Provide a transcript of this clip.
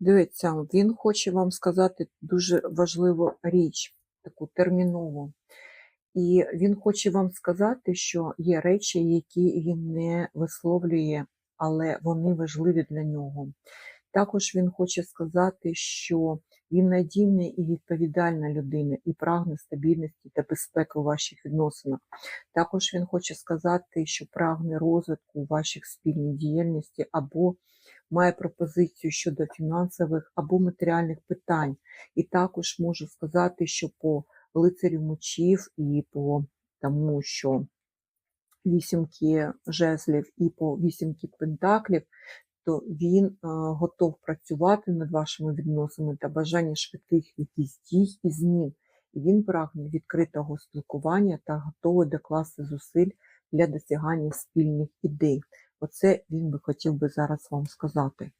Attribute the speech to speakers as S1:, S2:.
S1: Дивіться, він хоче вам сказати дуже важливу річ, таку термінову. І він хоче вам сказати, що є речі, які він не висловлює, але вони важливі для нього. Також він хоче сказати, що він надійна і відповідальна людина і прагне стабільності та безпеки у ваших відносинах. Також він хоче сказати, що прагне розвитку ваших спільній діяльності або має пропозицію щодо фінансових або матеріальних питань. І також можу сказати, що по лицарю мечів і по тому, що вісімки жезлів і по вісімки пентаклів, то він е, готов працювати над вашими відносинами та бажання швидких якісь дій і змін. І він прагне відкритого спілкування та готовий докласти зусиль для досягання спільних ідей. Оце він би хотів би зараз вам сказати.